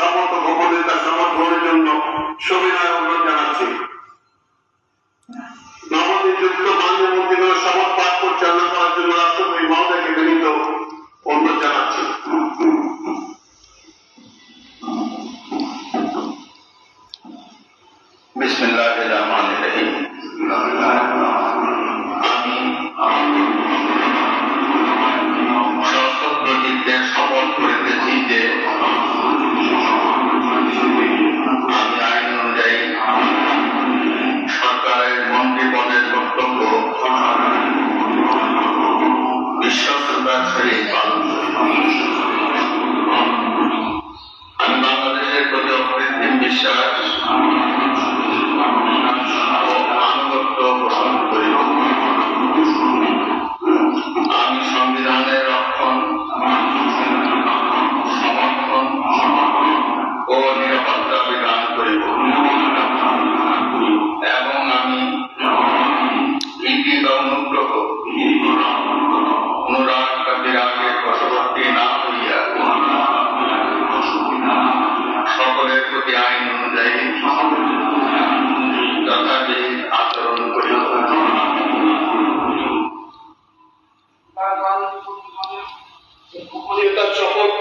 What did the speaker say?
সমর্থ গোপনীয়তা সমর্থনের জন্য সবিনয় অনুরোধ জানাচ্ছি নবনিযুক্ত মান্য মন্দিরের শপথ পাঠ করছে আল্লাহ করার জন্য রাষ্ট্র সকলের প্রতি আইন অনুযায়ী যথাযথ আচরণ করি শপথ